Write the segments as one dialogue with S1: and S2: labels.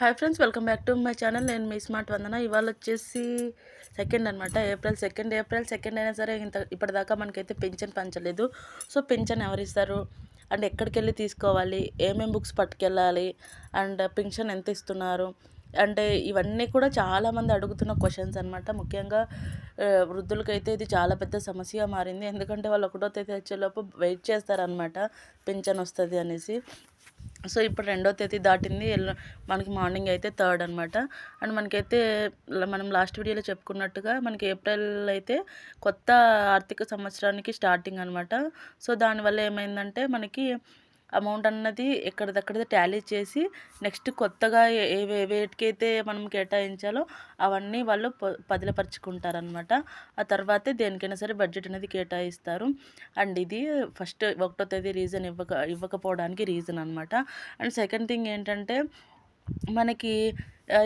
S1: Hi friends welcome back to my channel నేను మీ smart వందన ఇవాళ వచ్చేసి సెకండ్ అనమాట ఏప్రిల్ సెకండ్ ఏప్రిల్ సెకండ్ అయినా సరే ఇంత ఇప్పటిదాకా మనకైతే పెన్షన్ పంచలేదు. సో పెన్షన్ ఎవరిస్తారు? అండ్ ఎక్కడికి వెళ్ళి తీసుకోవాలి? ఏమేమి బుక్స్ పట్టుకెళ్ళాలి? అండ్ పెన్షన్ ఎంత ఇస్తున్నారు? అంటే ఇవన్నీ కూడా చాలామంది అడుగుతున్న క్వశ్చన్స్ అనమాట ముఖ్యంగా వృద్ధులకైతే ఇది చాలా పెద్ద సమస్యగా మారింది. ఎందుకంటే వాళ్ళు ఒకటో తేదీ వచ్చేలోపు వెయిట్ చేస్తారనమాట పెన్షన్ వస్తుంది అనేసి. సో ఇప్పుడు రెండో తేదీ దాటింది. మనకి మార్నింగ్ అయితే థర్డ్ అనమాట అండ్ మనకైతే మనం లాస్ట్ వీడియోలో చెప్పుకున్నట్టుగా మనకి ఏప్రిల్ అయితే కొత్త ఆర్థిక సంవత్సరానికి స్టార్టింగ్ అనమాట సో దానివల్ల ఏమైందంటే మనకి అమౌంట్ అన్నది ఎక్కడిదక్కడ టాలీ చేసి నెక్స్ట్ కొత్తగా ఏ వేటికైతే మనం కేటాయించాలో అవన్నీ వాళ్ళు పదిలపరుచుకుంటారనమాట ఆ తర్వాతే దేనికైనా సరే బడ్జెట్ అనేది కేటాయిస్తారు. అండ్ ఇది ఫస్ట్ ఒకటో తేదీ రీజన్ ఇవ్వక ఇవ్వకపోవడానికి రీజన్ అనమాట అండ్ సెకండ్ థింగ్ ఏంటంటే మనకి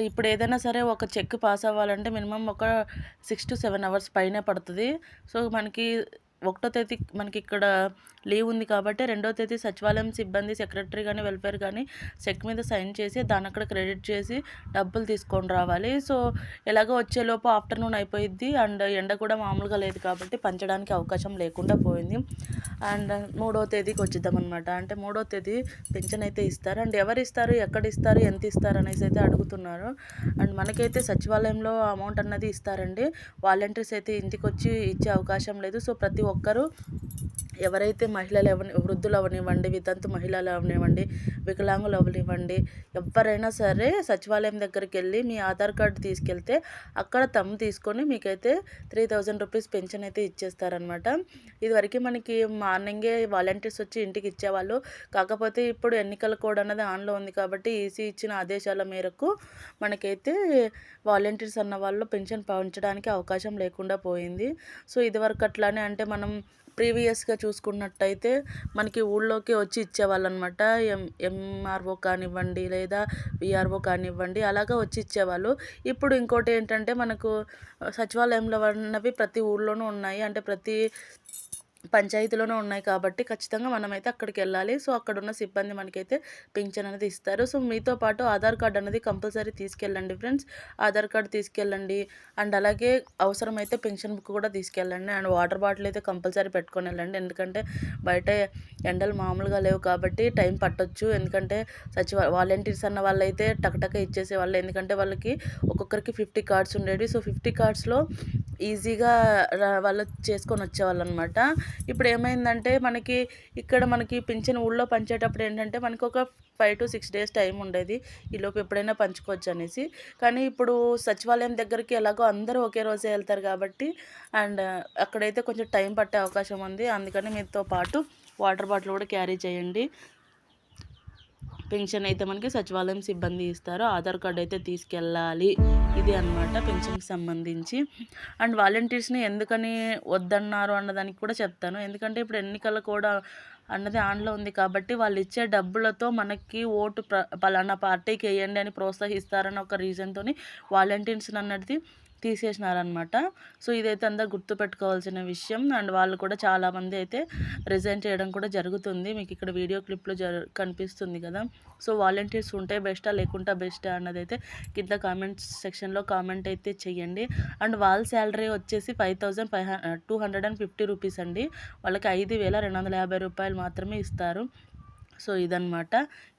S1: ఇప్పుడు ఏదైనా సరే ఒక చెక్ పాస్ అవ్వాలంటే మినిమం ఒక సిక్స్ టు సెవెన్ అవర్స్ పైనే పడుతుంది. సో మనకి ఒకటో తేదీ మనకి ఇక్కడ లీవ్ ఉంది కాబట్టి రెండో తేదీ సచివాలయం సిబ్బంది సెక్రటరీ కానీ వెల్ఫేర్ కానీ చెక్ మీద సైన్ చేసి దాని అక్కడ క్రెడిట్ చేసి డబ్బులు తీసుకొని రావాలి. సో ఎలాగో వచ్చేలోపు ఆఫ్టర్నూన్ అయిపోయింది అండ్ ఎండ కూడా మామూలుగా లేదు కాబట్టి పంచడానికి అవకాశం లేకుండా పోయింది. అండ్ మూడో తేదీకి వచ్చిద్దాం అనమాట అంటే మూడో తేదీ పెన్షన్ అయితే ఇస్తారు. అండ్ ఎవరు ఇస్తారు ఎక్కడ ఇస్తారు ఎంత ఇస్తారు అనేసి అయితే అడుగుతున్నారు. అండ్ మనకైతే సచివాలయంలో అమౌంట్ అన్నది ఇస్తారండి. వాలంటీర్స్ అయితే ఇంటికి వచ్చి ఇచ్చే అవకాశం లేదు. సో ప్రతి ఒక్కరు ఎవరైతే మహిళలు అవని వృద్ధులు అవనివ్వండి వితంతు మహిళలు అవనివ్వండి వికలాంగులు అవనివ్వండి ఎవరైనా సరే సచివాలయం దగ్గరికి వెళ్ళి మీ ఆధార్ కార్డు తీసుకెళ్తే అక్కడ తమ్ తీసుకొని మీకైతే త్రీ థౌజండ్ రూపీస్ పెన్షన్ అయితే ఇచ్చేస్తారనమాట ఇదివరకు మనకి మార్నింగే వాలంటీర్స్ వచ్చి ఇంటికి ఇచ్చేవాళ్ళు. కాకపోతే ఇప్పుడు ఎన్నికల కోడ్ అన్నది ఆన్లో ఉంది కాబట్టి ఈసీ ఇచ్చిన ఆదేశాల మేరకు మనకైతే వాలంటీర్స్ అన్న వాళ్ళు పెన్షన్ పంచడానికి అవకాశం లేకుండా పోయింది. సో ఇదివరకు అట్లానే అంటే మనం ప్రీవియస్గా చూసుకున్నట్టయితే మనకి ఊళ్ళోకి వచ్చి ఇచ్చేవాళ్ళు అనమాట ఎం ఎంఆర్ఓ కానివ్వండి లేదా విఆర్ఓ కానివ్వండి అలాగా వచ్చి ఇచ్చేవాళ్ళు. ఇప్పుడు ఇంకోటి ఏంటంటే మనకు సచివాలయంలో ఉన్నవి ప్రతి ఊళ్ళోనూ ఉన్నాయి. అంటే ప్రతి పంచాయతీలోనే ఉన్నాయి కాబట్టి ఖచ్చితంగా మనమైతే అక్కడికి వెళ్ళాలి. సో అక్కడ ఉన్న సిబ్బంది మనకైతే పింఛన్ అనేది ఇస్తారు. సో మీతో పాటు ఆధార్ కార్డ్ అనేది కంపల్సరీ తీసుకెళ్ళండి ఫ్రెండ్స్. ఆధార్ కార్డ్ తీసుకెళ్ళండి. అండ్ అలాగే అవసరమైతే పెన్షన్ బుక్ కూడా తీసుకెళ్ళండి. అండ్ వాటర్ బాటిల్ అయితే కంపల్సరీ పెట్టుకొని వెళ్ళండి. ఎందుకంటే బయట ఎండలు మామూలుగా లేవు కాబట్టి టైం పట్టొచ్చు. ఎందుకంటే సచివ వాలంటీర్స్ అన్న వాళ్ళైతే టకటక ఇచ్చేసే వాళ్ళు. ఎందుకంటే వాళ్ళకి ఒక్కొక్కరికి ఫిఫ్టీ కార్డ్స్ ఉండేవి. సో ఫిఫ్టీ కార్డ్స్లో ఈజీగా వాళ్ళు చేసుకొని వచ్చేవాళ్ళు అనమాట ఇప్పుడు ఏమైందంటే మనకి ఇక్కడ మనకి పింఛన్ ఊళ్ళో పంచేటప్పుడు ఏంటంటే మనకు ఒక five to six days time ఉండేది ఈలోపు ఎప్పుడైనా పంచుకోవచ్చు అనేసి. కానీ ఇప్పుడు సచివాలయం దగ్గరికి ఎలాగో అందరూ ఒకే రోజే వెళ్తారు కాబట్టి అండ్ అక్కడైతే కొంచెం టైం పట్టే అవకాశం ఉంది. అందుకని మీతో పాటు వాటర్ బాటిల్ కూడా క్యారీ చేయండి. పెన్షన్ అయితే మనకి సచివాలయం సిబ్బంది ఇస్తారు. ఆధార్ కార్డ్ అయితే తీసుకెళ్ళాలి. ఇది అనమాట పెన్షన్కి సంబంధించి. అండ్ వాలంటీర్స్ని ఎందుకని వద్దన్నారు అన్నదానికి కూడా చెప్తాను. ఎందుకంటే ఇప్పుడు ఎన్నికలు కూడా అన్నది ఆన్లో ఉంది కాబట్టి వాళ్ళు ఇచ్చే డబ్బులతో మనకి ఓటు ప్ర పలానా పార్టీకి వేయండి అని ప్రోత్సహిస్తారని ఒక రీజన్తో వాలంటీర్స్ అన్నది తీసేసినారనమాట. సో ఇదైతే అందరు గుర్తుపెట్టుకోవాల్సిన విషయం. అండ్ వాళ్ళు కూడా చాలామంది అయితే రిజైన్ చేయడం కూడా జరుగుతుంది. మీకు ఇక్కడ వీడియో క్లిప్లో జరు కనిపిస్తుంది కదా. సో వాలంటీర్స్ ఉంటే బెస్టా లేకుంటా బెస్టా అన్నది అయితే కింద కామెంట్స్ సెక్షన్లో కామెంట్ అయితే చెయ్యండి. అండ్ వాళ్ళ శాలరీ వచ్చేసి five thousand five two hundred and fifty rupees అండి. వాళ్ళకి ఐదు వేల రెండు వందల యాభై రూపాయలు మాత్రమే ఇస్తారు. సో ఇదనమాట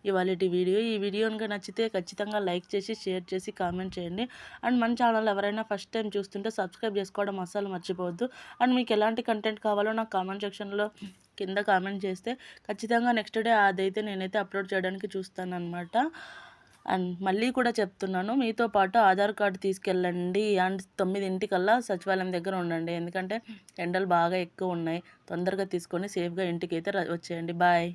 S1: ఇవాళ వీడియో. ఈ వీడియో కనుక నచ్చితే ఖచ్చితంగా లైక్ చేసి షేర్ చేసి కామెంట్ చేయండి. అండ్ మన ఛానల్ ఎవరైనా ఫస్ట్ టైం చూస్తుంటే సబ్స్క్రైబ్ చేసుకోవడం అస్సలు మర్చిపోవద్దు. అండ్ మీకు ఎలాంటి కంటెంట్ కావాలో నాకు కామెంట్ సెక్షన్లో కింద కామెంట్ చేస్తే ఖచ్చితంగా నెక్స్ట్ డే అదైతే నేనైతే అప్లోడ్ చేయడానికి చూస్తాను అనమాట అండ్ మళ్ళీ కూడా చెప్తున్నాను మీతో పాటు ఆధార్ కార్డు తీసుకెళ్ళండి. అండ్ తొమ్మిదింటికల్లా సచివాలయం దగ్గర ఉండండి. ఎందుకంటే ఎండలు బాగా ఎక్కువ ఉన్నాయి. తొందరగా తీసుకొని సేఫ్గా ఇంటికి అయితే వచ్చేయండి. బాయ్.